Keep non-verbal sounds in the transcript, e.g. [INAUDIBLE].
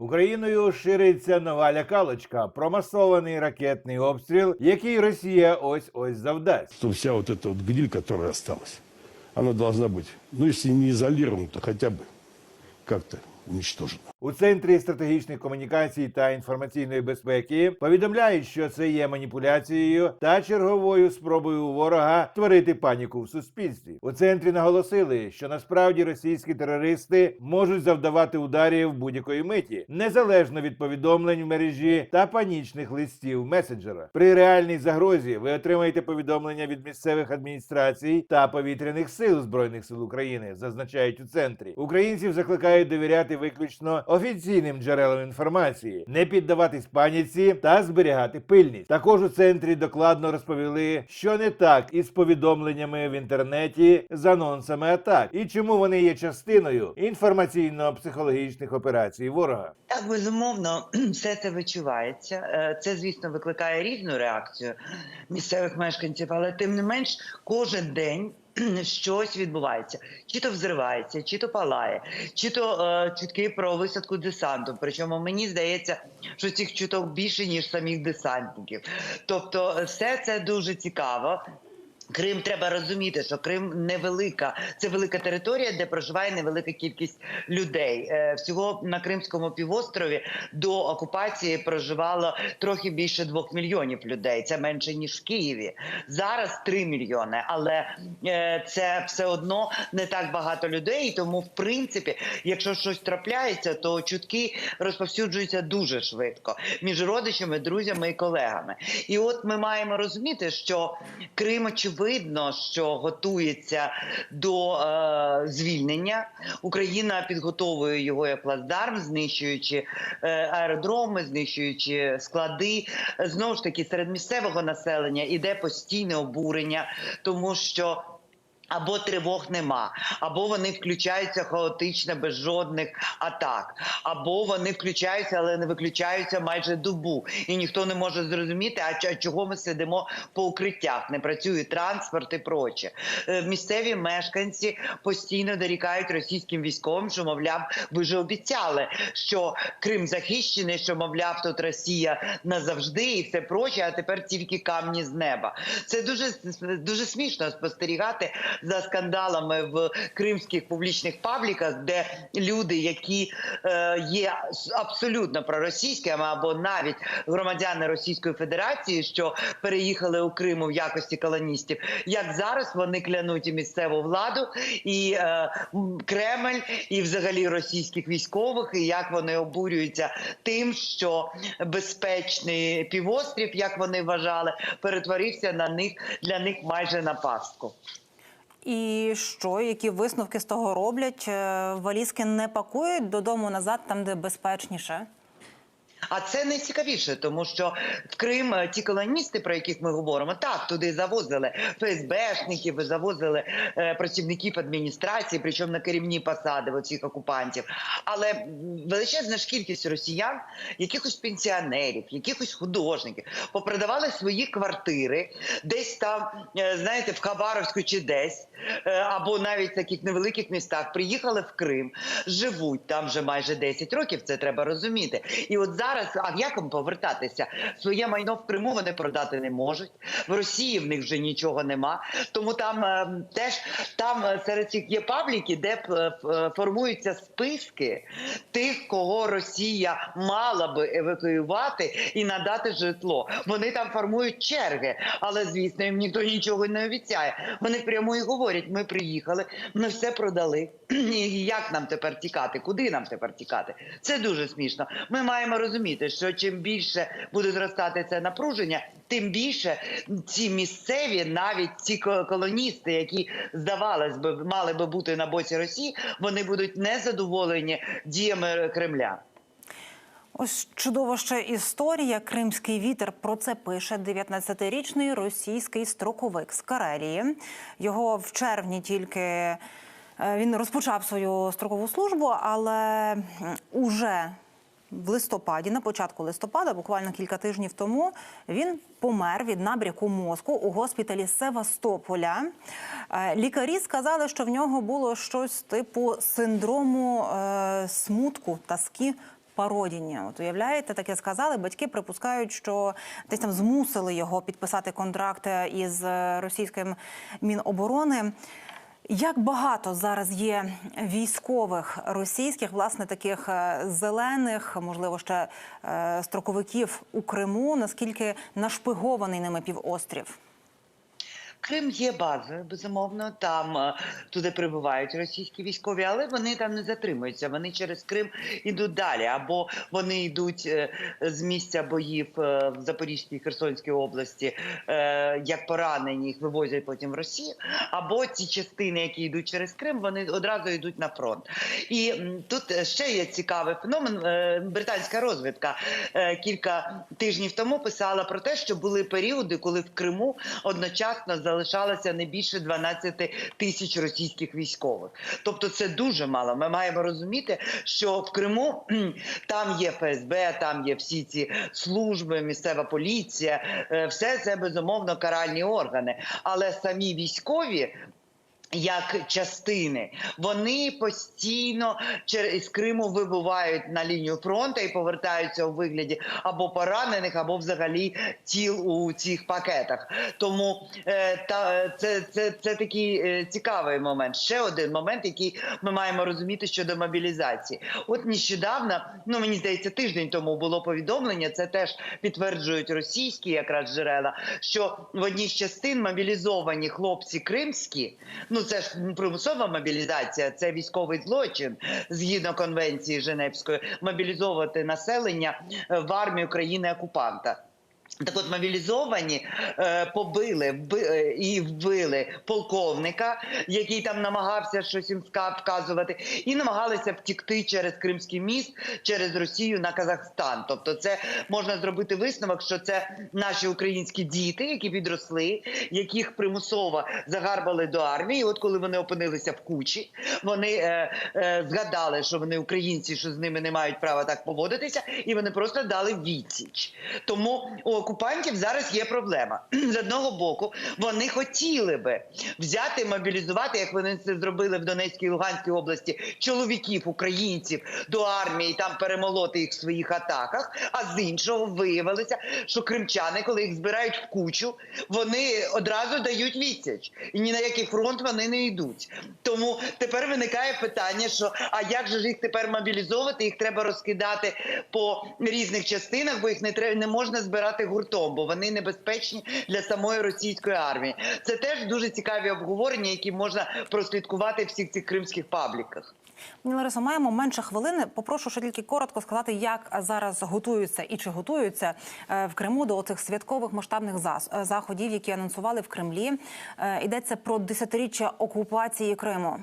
Україною шириться нова лякалочка про масований ракетний обстріл, який Росія ось ось завдасть. что вся вот эта вот гниль, которая осталась, она должна быть, ну, если не изолирована, то хотя бы как-то уничтожена. У центрі стратегічних комунікацій та інформаційної безпеки повідомляють, що це є маніпуляцією та черговою спробою ворога створити паніку в суспільстві. У центрі наголосили, що насправді російські терористи можуть завдавати ударів будь-якої миті, незалежно від повідомлень в мережі та панічних листів месенджера. При реальній загрозі ви отримаєте повідомлення від місцевих адміністрацій та повітряних сил збройних сил України, зазначають у центрі. Українців закликають довіряти виключно офіційним джерелам інформації, не піддаватись паніці та зберігати пильність. Також у центрі докладно розповіли, що не так із повідомленнями в інтернеті з анонсами атак і чому вони є частиною інформаційно-психологічних операцій ворога. Так, безумовно, [CLEARS THROAT] все це відчувається. Е, Це, звісно, викликає різну реакцію місцевих мешканців, але тим не менш, кожен день. [CLEARS THROAT] Щось відбувається, чи то взривається, чи то палає, чи то е, чутки про висадку десанту. Причому мені здається, що цих чуток більше ніж самих десантників. Тобто, е, все це дуже цікаво. Крим треба розуміти, що Крим невелика, це велика територія, де проживає невелика кількість людей. Е, Всього на Кримському півострові до окупації проживало трохи більше двох мільйонів людей. Це менше ніж в Києві. Зараз три мільйони, але е, це все одно не так багато людей. Тому, в принципі, якщо щось трапляється, то чутки розповсюджуються дуже швидко між родичами, друзями і колегами. І от ми маємо розуміти, що Крим очевидно, що готується до е, звільнення. Україна підготовує його як плацдарм, знищуючи е, аеродроми, знищуючи склади. Знову ж таки, серед місцевого населення іде постійне обурення, тому що. Або тривог нема, або вони включаються хаотично без жодних атак, або вони включаються, але не виключаються майже добу, і ніхто не може зрозуміти, а чого ми сидимо по укриттях, не працює транспорт і проче. Е, Місцеві мешканці постійно дорікають російським військовим, що мовляв, ви ж обіцяли, що Крим захищений, що мовляв, тут Росія назавжди і все проче, а тепер тільки камні з неба. Це дуже дуже смішно спостерігати за скандалами в кримських публічних пабліках, де люди, які е, є абсолютно проросійськими або навіть громадяни Російської Федерації, що переїхали у Криму в якості колоністів, як зараз вони клянуть і місцеву владу, і е, Кремль, і взагалі російських військових, і як вони обурюються тим, що безпечний півострів, як вони вважали, перетворився на них для них майже на пастку. І що, які висновки з того роблять? Е, Валізки не пакують додому назад, там де безпечніше. А це найцікавіше, тому що в Крим е, ті колоністи, про яких ми говоримо, так туди завозили ФСБшників, завозили е, працівників адміністрації, причому на керівні посади оцих окупантів. Але величезна ж кількість росіян, якихось пенсіонерів, якихось художників, попродавали свої квартири, десь там, е, знаєте, в Хабаровську чи десь, е, або навіть в таких невеликих містах, приїхали в Крим, живуть там вже майже 10 років. Це треба розуміти. І от зараз, а як їм повертатися? Своє майно в Криму вони продати не можуть. В Росії в них вже нічого нема. Тому там е, теж там е, серед цих є пабліки, де е, е, формуються списки тих, кого Росія мала би евакуювати і надати житло. Вони там формують черги, але звісно, їм ніхто нічого не обіцяє. Вони прямо і говорять: ми приїхали, ми все продали. [CLEARS THROAT] І як нам тепер тікати? Куди нам тепер тікати? Це дуже смішно. Ми маємо розуміти, що чим більше буде зростати це напруження, тим більше ці місцеві, навіть ці ко- колоністи, які здавалось би мали би бути на боці Росії, вони будуть незадоволені діями Кремля. Ось чудова ще історія. Кримський вітер про це пише 19-річний російський строковик з Карелії. Його в червні тільки е, він розпочав свою строкову службу, але уже в листопаді, на початку листопада, буквально кілька тижнів тому, він помер від набряку мозку у госпіталі Севастополя. Е, Лікарі сказали, що в нього було щось типу синдрому е, смутку, тоски Пародіні. От уявляєте, таке сказали. Батьки припускають, що десь там змусили його підписати контракт із е, російським міноборони. Як багато зараз є військових російських, власне, таких е, зелених, можливо, ще е, строковиків у Криму? Наскільки нашпигований ними півострів? Крим є базою, безумовно. Там е, туди прибувають російські військові, але вони там не затримуються. Вони через Крим йдуть далі, або вони йдуть е, з місця боїв е, в Запорізькій Херсонській області, як поранені, їх вивозять потім в Росію. Або ці частини, які йдуть через Крим, вони одразу йдуть на фронт. І тут ще є цікавий феномен. Британська розвідка кілька тижнів тому писала про те, що були періоди, коли в Криму одночасно залишалося не більше 12 тисяч російських військових. Тобто це дуже мало. Ми маємо розуміти, що в Криму там є ФСБ, там є всі ці служби, місцева поліція, е, все це безумовно каральні органи. Але самі військові. Як частини вони постійно через Криму вибувають на лінію фронту і повертаються у вигляді або поранених, або взагалі тіл у цих пакетах. Тому е, та це, це, це такий е, цікавий момент. Ще один момент, який ми маємо розуміти щодо мобілізації. От нещодавно, ну мені здається, тиждень тому було повідомлення. Це теж підтверджують російські якраз джерела, що в одній з частин мобілізовані хлопці кримські. Ну це ж примусова мобілізація, це військовий злочин згідно конвенції Женевської, мобілізовувати населення е, в армію країни окупанта. Так от мобілізовані е, побили е, і вбили полковника, який там намагався щось їм вказувати, і намагалися втікти через Кримський міст, через Росію на Казахстан. Тобто, це можна зробити висновок, що це наші українські діти, які підросли, яких примусово загарбали до армії. І От коли вони опинилися в кучі, вони е, е, згадали, що вони українці, що з ними не мають права так поводитися, і вони просто дали відсіч. Тому у окупантів зараз є проблема. [CLEARS THROAT] З одного боку, вони хотіли би взяти, мобілізувати, як вони це зробили в Донецькій і Луганській області, чоловіків, українців до армії, там перемолоти їх в своїх атаках. А з іншого виявилося, що кримчани, коли їх збирають в кучу, вони одразу дають відсіч, і ні на який фронт вони не йдуть. Тому тепер виникає питання, що а як же ж їх тепер мобілізовувати? Їх треба розкидати по різних частинах, бо їх не треба не можна збирати гуртом, бо вони небезпечні для самої російської армії. Це теж дуже цікаві обговорення, які можна прослідкувати всіх цих кримських пабліках. Пані Ларисо, маємо менше хвилини. Попрошу ще тільки коротко сказати, як зараз готуються і чи готуються е, в Криму до цих святкових масштабних е, заходів, які анонсували в Кремлі. Е, Йдеться про десятиріччя окупації Криму.